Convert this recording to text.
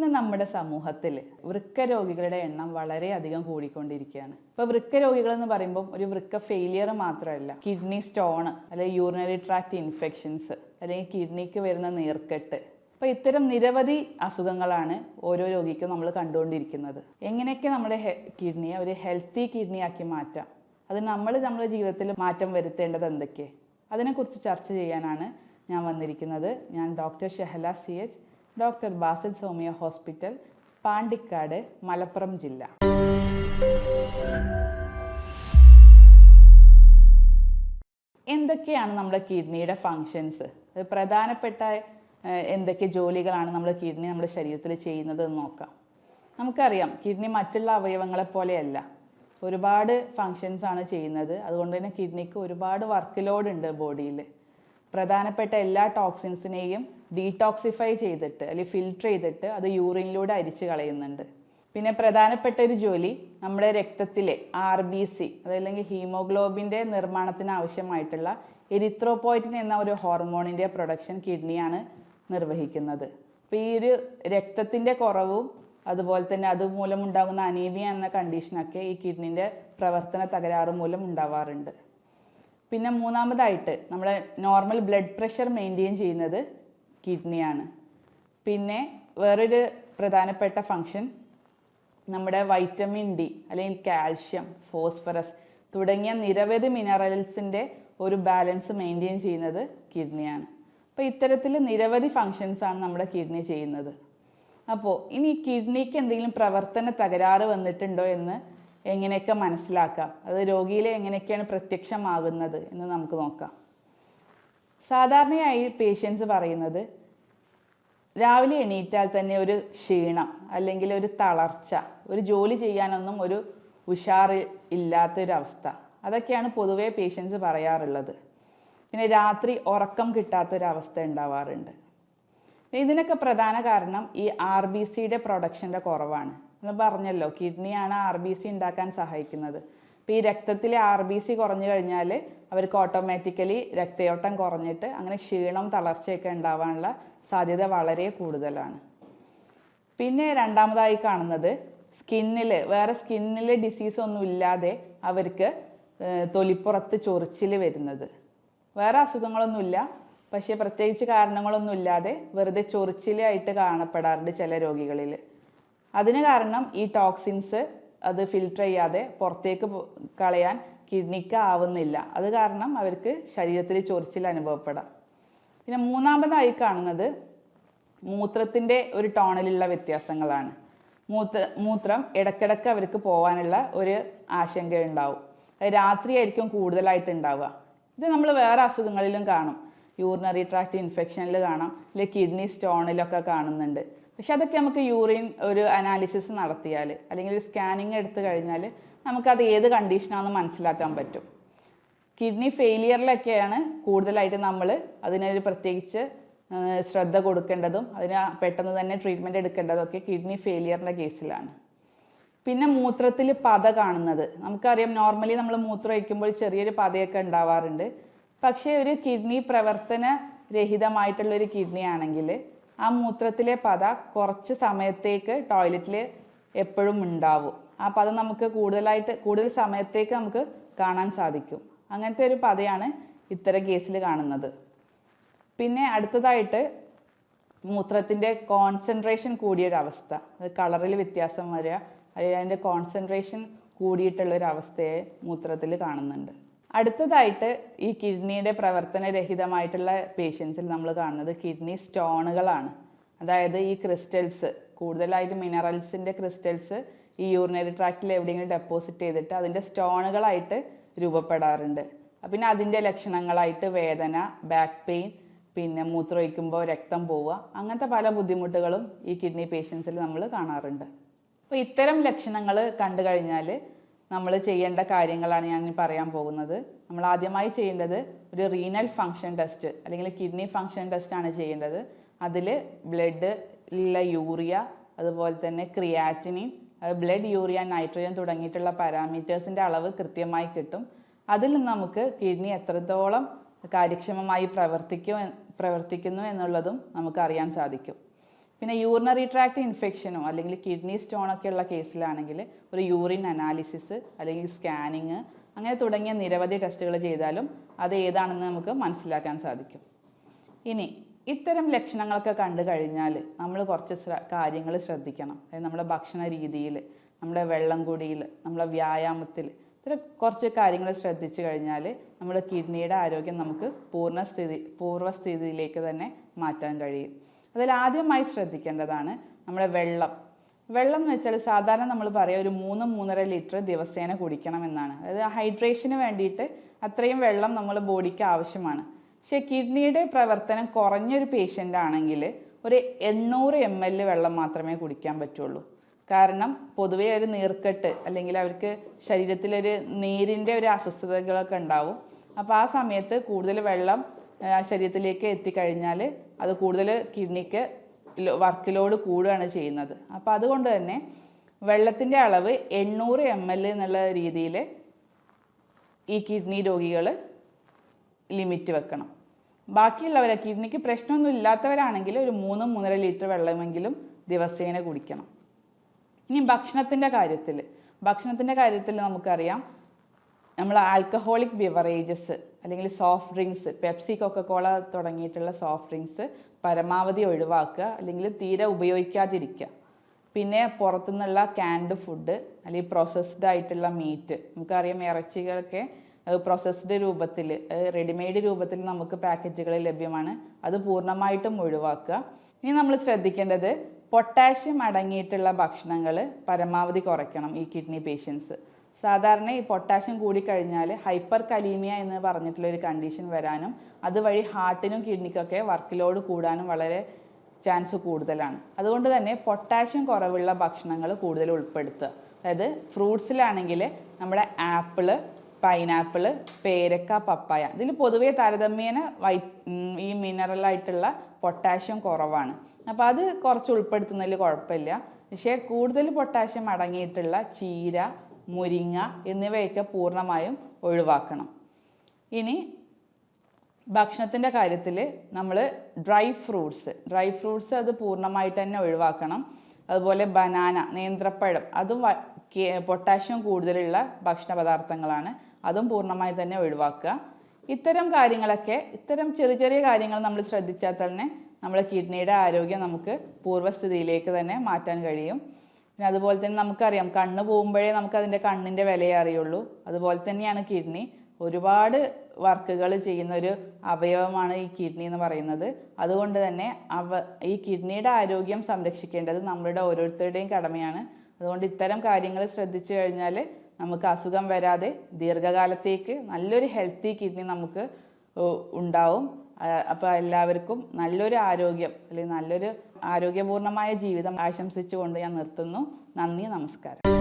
ഇന്ന് നമ്മുടെ സമൂഹത്തിൽ വൃക്ക രോഗികളുടെ എണ്ണം വളരെയധികം കൂടിക്കൊണ്ടിരിക്കുകയാണ്. ഇപ്പോൾ വൃക്ക രോഗികൾ എന്ന് പറയുമ്പോൾ ഒരു വൃക്ക ഫെയിലിയർ മാത്രമല്ല. കിഡ്നി സ്റ്റോണ് അല്ലെങ്കിൽ യൂറിനറി ട്രാക്ട് ഇൻഫെക്ഷൻസ് അല്ലെങ്കിൽ കിഡ്നിക്ക് വരുന്ന നീർക്കെട്ട്. അപ്പോൾ ഇത്തരം നിരവധി അസുഖങ്ങളാണ് ഓരോ രോഗിക്കും നമ്മൾ കണ്ടുകൊണ്ടിരിക്കുന്നത്. എങ്ങനെയൊക്കെ നമ്മുടെ കിഡ്നിയെ ഒരു ഹെൽത്തി കിഡ്നി ആക്കി മാറ്റാം? അത് നമ്മൾ നമ്മുടെ ജീവിതത്തിൽ മാറ്റം വരുത്തേണ്ടത് എന്തൊക്കെ? അതിനെക്കുറിച്ച് ചർച്ച ചെയ്യാനാണ് ഞാൻ വന്നിരിക്കുന്നത്. ഞാൻ doctor Shehala C H doctor Basil Somiya hospital Pandikkad Malappuram ജില്ല. എന്തൊക്കെയാണ് നമ്മുടെ കിഡ്നിയുടെ ഫങ്ഷൻസ് പ്രധാനപ്പെട്ട എന്തൊക്കെ ജോലികളാണ് നമ്മുടെ കിഡ്നി നമ്മുടെ ശരീരത്തിൽ ചെയ്യുന്നത് എന്ന് നോക്കാം. നമുക്കറിയാം കിഡ്നി മറ്റുള്ള അവയവങ്ങളെ പോലെയല്ല. ഒരുപാട് ഫങ്ഷൻസ് ആണ് ചെയ്യുന്നത്. അതുകൊണ്ട് തന്നെ കിഡ്നിക്ക് ഒരുപാട് വർക്ക് ലോഡ് ഉണ്ട് ബോഡിയിൽ പ്രധാനപ്പെട്ട എല്ലാ ടോക്സിൻസിനെയും ഡീടോക്സിഫൈ ചെയ്തിട്ട് അല്ലെങ്കിൽ ഫിൽട്ടർ ചെയ്തിട്ട് അത് യൂറിനിലൂടെ അരിച്ച് കളയുന്നുണ്ട്. പിന്നെ പ്രധാനപ്പെട്ട ഒരു ജോലി നമ്മുടെ രക്തത്തിലെ ആർ ബി സി അതല്ലെങ്കിൽ ഹീമോഗ്ലോബിന്റെ നിർമ്മാണത്തിന് ആവശ്യമായിട്ടുള്ള എരിത്രോപോയിറ്റിൻ എന്ന ഒരു ഹോർമോണിന്റെ പ്രൊഡക്ഷൻ കിഡ്നിയാണ് നിർവഹിക്കുന്നത്. അപ്പോൾ ഈ ഒരു രക്തത്തിന്റെ കുറവും അതുപോലെ തന്നെ അതുമൂലം ഉണ്ടാകുന്ന അനീമിയ എന്ന കണ്ടീഷനൊക്കെ ഈ കിഡ്നിന്റെ പ്രവർത്തന തകരാറ് മൂലം ഉണ്ടാവാറുണ്ട്. പിന്നെ മൂന്നാമതായിട്ട് നമ്മുടെ നോർമൽ ബ്ലഡ് പ്രഷർ മെയിന്റെയിൻ ചെയ്യുന്നത് കിഡ്നിയാണ് പിന്നെ വേറൊരു പ്രധാനപ്പെട്ട ഫങ്ഷൻ നമ്മുടെ വൈറ്റമിൻ ഡി അല്ലെങ്കിൽ കാൽഷ്യം ഫോസ്ഫറസ് തുടങ്ങിയ നിരവധി മിനറൽസിന്റെ ഒരു ബാലൻസ് മെയിന്റെയിൻ ചെയ്യുന്നത് കിഡ്നിയാണ് അപ്പോൾ ഇത്തരത്തിൽ നിരവധി ഫങ്ഷൻസാണ് നമ്മുടെ കിഡ്നി ചെയ്യുന്നത്. അപ്പോൾ ഇനി കിഡ്നിക്ക് എന്തെങ്കിലും പ്രവർത്തന തകരാറ് വന്നിട്ടുണ്ടോ എന്ന് എങ്ങനെയൊക്കെ മനസ്സിലാക്കാം? അത് രോഗിയിൽ എങ്ങനെയൊക്കെയാണ് പ്രത്യക്ഷമാകുന്നത് എന്ന് നമുക്ക് നോക്കാം. സാധാരണയായി പേഷ്യൻസ് പറയുന്നത് രാവിലെ എണീറ്റാൽ തന്നെ ഒരു ക്ഷീണം അല്ലെങ്കിൽ ഒരു തളർച്ച ഒരു ജോലി ചെയ്യാനൊന്നും ഒരു ഉഷാർ ഇല്ലാത്തൊരവസ്ഥ. അതൊക്കെയാണ് പൊതുവേ പേഷ്യൻസ് പറയാറുള്ളത്. പിന്നെ രാത്രി ഉറക്കം കിട്ടാത്തൊരവസ്ഥ ഉണ്ടാവാറുണ്ട്. ഇതിനൊക്കെ പ്രധാന കാരണം ഈ ആർ ബി സിയുടെ പ്രൊഡക്ഷന്റെ കുറവാണ്. എന്ന് പറഞ്ഞല്ലോ. കിഡ്നിയാണ് ആർ ബി സി ഉണ്ടാക്കാൻ സഹായിക്കുന്നത്. അപ്പോൾ ഈ രക്തത്തിലെ ആർ ബി സി കുറഞ്ഞു കഴിഞ്ഞാൽ അവർക്ക് ഓട്ടോമാറ്റിക്കലി രക്തയോട്ടം കുറഞ്ഞിട്ട് അങ്ങനെ ക്ഷീണം തളർച്ചയൊക്കെ ഉണ്ടാവാനുള്ള സാധ്യത വളരെ കൂടുതലാണ്. പിന്നെ രണ്ടാമതായി കാണുന്നത് സ്കിന്നിൽ വേറെ സ്കിന്നിൽ ഡിസീസ് ഒന്നും ഇല്ലാതെ അവർക്ക് തൊലിപ്പുറത്ത് ചൊറിച്ചിൽ വരുന്നത്. വേറെ അസുഖങ്ങളൊന്നുമില്ല പക്ഷേ പ്രത്യേകിച്ച് കാരണങ്ങളൊന്നുമില്ലാതെ വെറുതെ ചൊറിച്ചിലായിട്ട് കാണപ്പെടാറുണ്ട് ചില രോഗികളിൽ അതിന് കാരണം ഈ ടോക്സിൻസ് അത് ഫിൽട്ടർ ചെയ്യാതെ പുറത്തേക്ക് കളയാൻ കിഡ്നിക്ക് ആവുന്നില്ല. അത് കാരണം അവർക്ക് ശരീരത്തിൽ ചൊറിച്ചിൽ അനുഭവപ്പെടാം. പിന്നെ മൂന്നാമതായി കാണുന്നത് മൂത്രത്തിന്റെ ഒരു ടോണിലുള്ള വ്യത്യാസങ്ങളാണ്. മൂത്ര മൂത്രം ഇടക്കിടക്ക് അവർക്ക് പോകാനുള്ള ഒരു ആശങ്ക ഉണ്ടാവും. രാത്രിയായിരിക്കും കൂടുതലായിട്ട് ഉണ്ടാവുക. ഇത് നമ്മൾ വേറെ അസുഖങ്ങളിലും കാണും. യൂറിനറി ട്രാക്ട് ഇൻഫെക്ഷനിൽ കാണാം. അല്ലെങ്കിൽ കിഡ്നി സ്റ്റോണിലൊക്കെ കാണുന്നുണ്ട്. പക്ഷെ അതൊക്കെ നമുക്ക് യൂറിൻ ഒരു അനാലിസിസ് നടത്തിയാൽ അല്ലെങ്കിൽ ഒരു സ്കാനിങ് എടുത്തു കഴിഞ്ഞാൽ നമുക്കത് ഏത് കണ്ടീഷനാണെന്ന് മനസ്സിലാക്കാൻ പറ്റും. കിഡ്നി ഫെയിലിയറിലൊക്കെയാണ് കൂടുതലായിട്ട് നമ്മൾ അതിനൊരു പ്രത്യേകിച്ച് ശ്രദ്ധ കൊടുക്കേണ്ടതും അതിന് പെട്ടെന്ന് തന്നെ ട്രീറ്റ്മെന്റ് എടുക്കേണ്ടതും ഒക്കെ കിഡ്നി ഫെയിലിയറിന്റെ കേസിലാണ്. പിന്നെ മൂത്രത്തിൽ പത കാണുന്നത്. നമുക്കറിയാം നോർമലി നമ്മൾ മൂത്രം ഒഴിക്കുമ്പോൾ ചെറിയൊരു പതയൊക്കെ ഉണ്ടാവാറുണ്ട്. പക്ഷേ ഒരു കിഡ്നി പ്രവർത്തന രഹിതമായിട്ടുള്ളൊരു കിഡ്നി ആണെങ്കിൽ ആ മൂത്രത്തിലെ പത കുറച്ച് സമയത്തേക്ക് ടോയ്ലറ്റിൽ എപ്പോഴും ഉണ്ടാവും. ആ പത നമുക്ക് കൂടുതലായിട്ട് കൂടുതൽ സമയത്തേക്ക് നമുക്ക് കാണാൻ സാധിക്കും. അങ്ങനത്തെ ഒരു പതയാണ് ഇത്തരം കേസിൽ കാണുന്നത്. പിന്നെ അടുത്തതായിട്ട് മൂത്രത്തിന്റെ കോൺസെൻട്രേഷൻ കൂടിയൊരവസ്ഥ. അത് കളറിൽ വ്യത്യാസം വരിക അതിന്റെ കോൺസെൻട്രേഷൻ കൂടിയിട്ടുള്ളൊരവസ്ഥയെ മൂത്രത്തിൽ കാണുന്നുണ്ട്. അടുത്തതായിട്ട് ഈ കിഡ്നിയുടെ പ്രവർത്തനരഹിതമായിട്ടുള്ള പേഷ്യൻസിൽ നമ്മൾ കാണുന്നത് കിഡ്നി സ്റ്റോണുകളാണ്. അതായത് ഈ ക്രിസ്റ്റൽസ് കൂടുതലായിട്ട് മിനറൽസിന്റെ ക്രിസ്റ്റൽസ് ഈ യൂറിനറി ട്രാക്റ്റിൽ എവിടെയെങ്കിലും ഡെപ്പോസിറ്റ് ചെയ്തിട്ട് അതിന്റെ സ്റ്റോണുകളായിട്ട് രൂപപ്പെടാറുണ്ട്. പിന്നെ അതിന്റെ ലക്ഷണങ്ങളായിട്ട് വേദന ബാക്ക് പെയിൻ പിന്നെ മൂത്രമൊഴിക്കുമ്പോൾ രക്തം പോവുക അങ്ങനത്തെ പല ബുദ്ധിമുട്ടുകളും ഈ കിഡ്നി പേഷ്യൻസിൽ നമ്മൾ കാണാറുണ്ട്. അപ്പോൾ ഇത്തരം ലക്ഷണങ്ങൾ കണ്ടു കഴിഞ്ഞാൽ നമ്മൾ ചെയ്യേണ്ട കാര്യങ്ങളാണ് ഞാൻ പറയാൻ പോകുന്നത്. നമ്മൾ ആദ്യമായി ചെയ്യേണ്ടത് ഒരു റീനൽ ഫങ്ഷൻ ടെസ്റ്റ് അല്ലെങ്കിൽ കിഡ്നി ഫങ്ഷൻ ടെസ്റ്റ് ആണ് ചെയ്യേണ്ടത്. അതിൽ ബ്ലഡ് ഉള്ള യൂറിയ അതുപോലെ തന്നെ ക്രിയാറ്റിനിൻ ബ്ലഡ് യൂറിയ നൈട്രജൻ തുടങ്ങിയിട്ടുള്ള പാരാമീറ്റേഴ്സിന്റെ അളവ് കൃത്യമായി കിട്ടും. അതിൽ നിന്ന് നമുക്ക് കിഡ്നി എത്രത്തോളം കാര്യക്ഷമമായി പ്രവർത്തിക്കും പ്രവർത്തിക്കുന്നു എന്നുള്ളതും നമുക്ക് അറിയാൻ സാധിക്കും. പിന്നെ യൂറിനറി ട്രാക്ട് ഇൻഫെക്ഷനോ അല്ലെങ്കിൽ കിഡ്നി സ്റ്റോണൊക്കെ ഉള്ള കേസിലാണെങ്കിൽ ഒരു യൂറിൻ അനാലിസിസ് അല്ലെങ്കിൽ സ്കാനിങ് അങ്ങനെ തുടങ്ങിയ നിരവധി ടെസ്റ്റുകൾ ചെയ്താലും അത് ഏതാണെന്ന് നമുക്ക് മനസ്സിലാക്കാൻ സാധിക്കും. ഇനി ഇത്തരം ലക്ഷണങ്ങളൊക്കെ കണ്ടു കഴിഞ്ഞാൽ നമ്മൾ കുറച്ച് കാര്യങ്ങൾ ശ്രദ്ധിക്കണം. അതായത് നമ്മുടെ ഭക്ഷണ രീതിയിൽ നമ്മുടെ വെള്ളം കുടിയിൽ നമ്മുടെ വ്യായാമത്തിൽ ഇത്തരം കുറച്ച് കാര്യങ്ങൾ ശ്രദ്ധിച്ചു കഴിഞ്ഞാൽ നമ്മുടെ കിഡ്നിയുടെ ആരോഗ്യം നമുക്ക് പൂർണസ്ഥിതി പൂർവസ്ഥിതിയിലേക്ക് തന്നെ മാറ്റാൻ കഴിയും. അതിൽ ആദ്യമായി ശ്രദ്ധിക്കേണ്ടതാണ് നമ്മുടെ വെള്ളം. വെള്ളം എന്ന് വെച്ചാൽ സാധാരണ നമ്മൾ പറയുക ഒരു മൂന്ന് മൂന്നര ലിറ്റർ ദിവസേന കുടിക്കണം എന്നാണ്. അതായത് ഹൈഡ്രേഷന് വേണ്ടിയിട്ട് അത്രയും വെള്ളം നമ്മൾ ബോഡിക്ക് ആവശ്യമാണ്. പക്ഷേ കിഡ്നിയുടെ പ്രവർത്തനം കുറഞ്ഞൊരു പേഷ്യന്റ് ആണെങ്കിൽ ഒരു എണ്ണൂറ് എം എൽ വെള്ളം മാത്രമേ കുടിക്കാൻ പറ്റുള്ളൂ. കാരണം പൊതുവേ ഒരു നീർക്കെട്ട് അല്ലെങ്കിൽ അവർക്ക് ശരീരത്തിലൊരു നീരിന്റെ ഒരു അസ്വസ്ഥതകളൊക്കെ ഉണ്ടാവും. അപ്പോൾ ആ സമയത്ത് കൂടുതൽ വെള്ളം ശരീരത്തിലേക്ക് എത്തിക്കഴിഞ്ഞാൽ അത് കൂടുതൽ കിഡ്നിക്ക് വർക്ക് ലോഡ് കൂടുകയാണ് ചെയ്യുന്നത്. അപ്പോൾ അതുകൊണ്ട് തന്നെ വെള്ളത്തിന്റെ അളവ് എണ്ണൂറ് എം എൽ എന്നുള്ള രീതിയിൽ ഈ കിഡ്നി രോഗികൾ ലിമിറ്റ് വെക്കണം. ബാക്കിയുള്ളവരെ കിഡ്നിക്ക് പ്രശ്നമൊന്നും ഇല്ലാത്തവരാണെങ്കിൽ ഒരു മൂന്ന് മൂന്നര ലിറ്റർ വെള്ളമെങ്കിലും ദിവസേന കുടിക്കണം. ഇനി ഭക്ഷണത്തിന്റെ കാര്യത്തിൽ ഭക്ഷണത്തിന്റെ കാര്യത്തിൽ നമുക്കറിയാം നമ്മൾ ആൽക്കഹോളിക് ബിവറേജസ് അല്ലെങ്കിൽ soft drinks Pepsi Coca Cola തുടങ്ങിയിട്ടുള്ള സോഫ്റ്റ് ഡ്രിങ്ക്സ് പരമാവധി ഒഴിവാക്കുക അല്ലെങ്കിൽ തീരെ ഉപയോഗിക്കാതിരിക്കുക. പിന്നെ പുറത്തുനിന്നുള്ള ക്യാൻഡ് ഫുഡ് അല്ലെങ്കിൽ പ്രോസസ്ഡ് ആയിട്ടുള്ള മീറ്റ് നമുക്കറിയാം ഇറച്ചികളൊക്കെ പ്രോസസ്ഡ് രൂപത്തിൽ റെഡിമെയ്ഡ് രൂപത്തിൽ നമുക്ക് പാക്കറ്റുകളിൽ ലഭ്യമാണ്. അത് പൂർണമായിട്ടും ഒഴിവാക്കുക. ഇനി നമ്മൾ ശ്രദ്ധിക്കേണ്ടത് പൊട്ടാഷ്യം അടങ്ങിയിട്ടുള്ള ഭക്ഷണങ്ങൾ പരമാവധി കുറയ്ക്കണം ഈ കിഡ്നി പേഷ്യൻസ്. സാധാരണ ഈ പൊട്ടാഷ്യം കൂടിക്കഴിഞ്ഞാൽ ഹൈപ്പർ കലീമിയ എന്ന് പറഞ്ഞിട്ടുള്ള ഒരു കണ്ടീഷൻ വരാനും അതുവഴി ഹാർട്ടിനും കിഡ്നിക്കൊക്കെ വർക്ക് ലോഡ് കൂടാനും വളരെ ചാൻസ് കൂടുതലാണ്. അതുകൊണ്ട് തന്നെ പൊട്ടാഷ്യം കുറവുള്ള ഭക്ഷണങ്ങൾ കൂടുതൽ ഉൾപ്പെടുത്തുക. അതായത് ഫ്രൂട്ട്സിലാണെങ്കിൽ നമ്മുടെ ആപ്പിൾ പൈനാപ്പിൾ പേരക്ക പപ്പായ. ഇതിൽ പൊതുവേ താരതമ്യേന വൈ ഈ മിനറലായിട്ടുള്ള പൊട്ടാഷ്യം കുറവാണ്. അപ്പോൾ അത് കുറച്ച് ഉൾപ്പെടുത്തുന്നതിൽ കുഴപ്പമില്ല. പക്ഷേ കൂടുതൽ പൊട്ടാഷ്യം അടങ്ങിയിട്ടുള്ള ചീര മുരിങ്ങ എന്നിവയൊക്കെ പൂർണമായും ഒഴിവാക്കണം. ഇനി ഭക്ഷണത്തിന്റെ കാര്യത്തിൽ നമ്മൾ ഡ്രൈ ഫ്രൂട്ട്സ് ഡ്രൈ ഫ്രൂട്ട്സ് അത് പൂർണമായിട്ട് തന്നെ ഒഴിവാക്കണം. അതുപോലെ ബനാന നേന്ത്രപ്പഴം അതും പൊട്ടാഷ്യം കൂടുതലുള്ള ഭക്ഷണ പദാർത്ഥങ്ങളാണ്. അതും പൂർണമായി തന്നെ ഒഴിവാക്കുക. ഇത്തരം കാര്യങ്ങളൊക്കെ ഇത്തരം ചെറിയ ചെറിയ കാര്യങ്ങൾ നമ്മൾ ശ്രദ്ധിച്ചാൽ തന്നെ നമ്മുടെ കിഡ്നിയുടെ ആരോഗ്യം നമുക്ക് പൂർവസ്ഥിതിയിലേക്ക് തന്നെ മാറ്റാൻ കഴിയും. പിന്നെ അതുപോലെ തന്നെ നമുക്കറിയാം കണ്ണ് പോകുമ്പോഴേ നമുക്ക് അതിന്റെ കണ്ണിന്റെ വിലയെ അറിയുള്ളൂ. അതുപോലെ തന്നെയാണ് കിഡ്നി. ഒരുപാട് വർക്കുകൾ ചെയ്യുന്ന ഒരു അവയവമാണ് ഈ കിഡ്നി എന്ന് പറയുന്നത്. അതുകൊണ്ട് തന്നെ അവ ഈ കിഡ്നിയുടെ ആരോഗ്യം സംരക്ഷിക്കേണ്ടത് നമ്മളുടെ ഓരോരുത്തരുടെയും കടമയാണ്. അതുകൊണ്ട് ഇത്തരം കാര്യങ്ങൾ ശ്രദ്ധിച്ചു കഴിഞ്ഞാൽ നമുക്ക് അസുഖം വരാതെ ദീർഘകാലത്തേക്ക് നല്ലൊരു ഹെൽത്തി കിഡ്നി നമുക്ക് ഉണ്ടാവും. അപ്പോൾ എല്ലാവർക്കും നല്ലൊരു ആരോഗ്യം അല്ലെങ്കിൽ നല്ലൊരു ആരോഗ്യപൂർണമായ ജീവിതം ആശംസിച്ചുകൊണ്ട് ഞാൻ നിർത്തുന്നു. നന്ദി നമസ്കാരം.